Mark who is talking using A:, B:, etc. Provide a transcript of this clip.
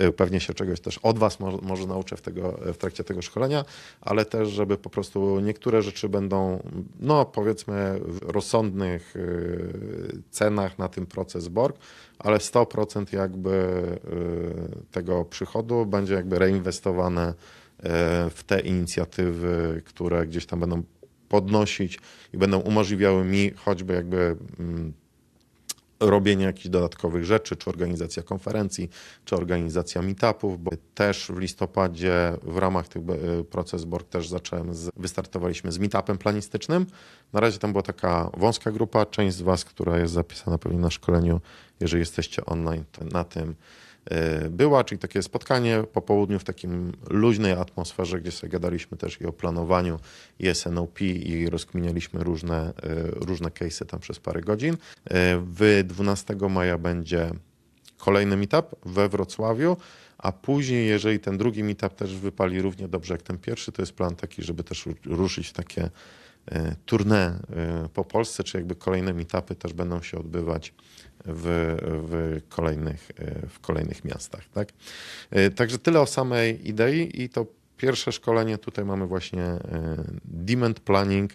A: Y, Pewnie się czegoś też od Was może, nauczę w, tego, w trakcie tego szkolenia, ale też, żeby po prostu niektóre rzeczy będą, no powiedzmy, w rozsądnych y, cenach na tym proces BORG, ale 100% jakby y, tego przychodu będzie jakby reinwestowane w te inicjatywy, które gdzieś tam będą podnosić i będą umożliwiały mi choćby jakby mm, robienie jakichś dodatkowych rzeczy, czy organizacja konferencji, czy organizacja meetupów, bo też w listopadzie w ramach tych e, proces BORG też zacząłem, z, wystartowaliśmy z meetupem planistycznym. Na razie tam była taka wąska grupa, część z Was, która jest zapisana pewnie na szkoleniu, jeżeli jesteście online, to na tym e, była, czyli takie spotkanie po południu w takim luźnej atmosferze, gdzie sobie gadaliśmy też i o planowaniu, i SNOP i rozkminialiśmy różne, e, różne case'y tam przez parę godzin. E, W 12 maja będzie kolejny meetup we Wrocławiu, a później, jeżeli ten drugi meetup też wypali równie dobrze jak ten pierwszy, to jest plan taki, żeby też ru- ruszyć takie tournée e, po Polsce, czy jakby kolejne meetupy też będą się odbywać w, w, kolejnych, e, w kolejnych miastach. Tak? E, Także tyle o samej idei i to pierwsze szkolenie tutaj mamy właśnie e, demand planning,